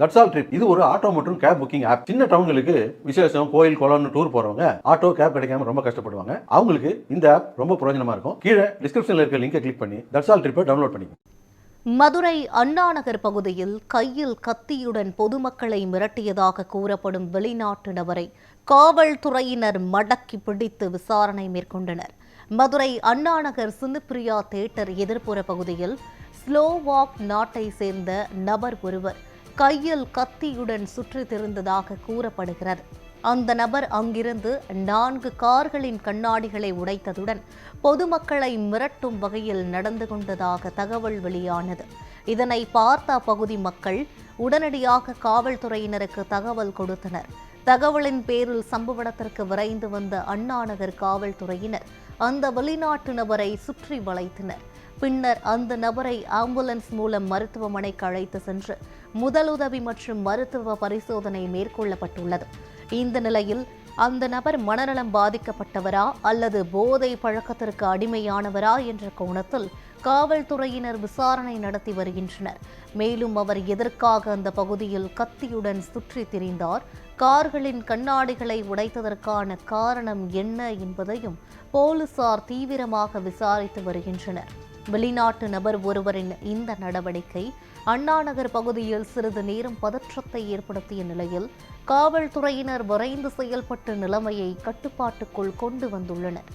That's all trip இது ஒரு auto மற்றும் கேப் புக்கிங் ஆப் சின்ன டவுன்களுக்கு விசேஷம் கோயில் குளம்னு டூர் போறவங்க ஆட்டோ கேப் கிடைக்காம ரொம்ப கஷ்டப்படுவாங்க. அவங்களுக்கு இந்த ஆப் ரொம்ப பிரயோஜனமா இருக்கும். கீழே டிஸ்கிரிப்ஷன்ல இருக்க லிங்கை கிளிக் பண்ணி தட்ஸ் ஆல் ட்ரிப்பை டவுன்லோட் பண்ணிக்கோங்க மதுரை அண்ணாநகர் பகுதியில் கையில் கத்தியுடன் பொதுமக்களை மிரட்டியதாக கூறப்படும் வெளிநாட்டு நபரை காவல்துறையினர் மடக்கி பிடித்து விசாரணை மேற்கொண்டனர். மதுரை அண்ணாநகர் சின்னப்பிரியா தேட்டர் எதிர்ப்புற பகுதியில் ஸ்லோவாக் நாட்டை சேர்ந்த நபர் ஒருவர் கையில் கத்தியுடன் சுற்றி திரிந்ததாக கூறப்படுகிறது. அந்த நபர் அங்கிருந்து நான்கு கார்களின் கண்ணாடிகளை உடைத்ததுடன் பொதுமக்களை மிரட்டும் வகையில் நடந்து கொண்டதாக தகவல் வெளியானது. இதனை பார்த்த அப்பகுதி மக்கள் உடனடியாக காவல்துறையினருக்கு தகவல் கொடுத்தனர். தகவலின் பேரில் சம்பவ இடத்திற்கு விரைந்து வந்த அண்ணாநகர் காவல்துறையினர் அந்த வெளிநாட்டு நபரை சுற்றி வளைத்தனர். பின்னர் அந்த நபரை ஆம்புலன்ஸ் மூலம் மருத்துவமனைக்கு அழைத்து சென்று முதலுதவி மற்றும் மருத்துவ பரிசோதனை மேற்கொள்ளப்பட்டுள்ளது. இந்த நிலையில் அந்த நபர் மனநலம் பாதிக்கப்பட்டவரா அல்லது போதை பழக்கத்திற்கு அடிமையானவரா என்ற கோணத்தில் காவல்துறையினர் விசாரணை நடத்தி வருகின்றனர். மேலும் அவர் எதற்காக அந்த பகுதியில் கத்தியுடன் சுற்றி திரிந்தார் கார்களின் கண்ணாடிகளை உடைத்ததற்கான காரணம் என்ன என்பதையும் போலீசார் தீவிரமாக விசாரித்து வருகின்றனர். வெளிநாட்டு நபர் ஒருவரின் இந்த நடவடிக்கை அண்ணாநகர் பகுதியில் சிறிது நேரம் பதற்றத்தை ஏற்படுத்திய நிலையில் காவல்துறையினர் விரைந்து செயல்பட்டு நிலைமையை கட்டுப்பாட்டுக்குள் கொண்டு வந்துள்ளனர்.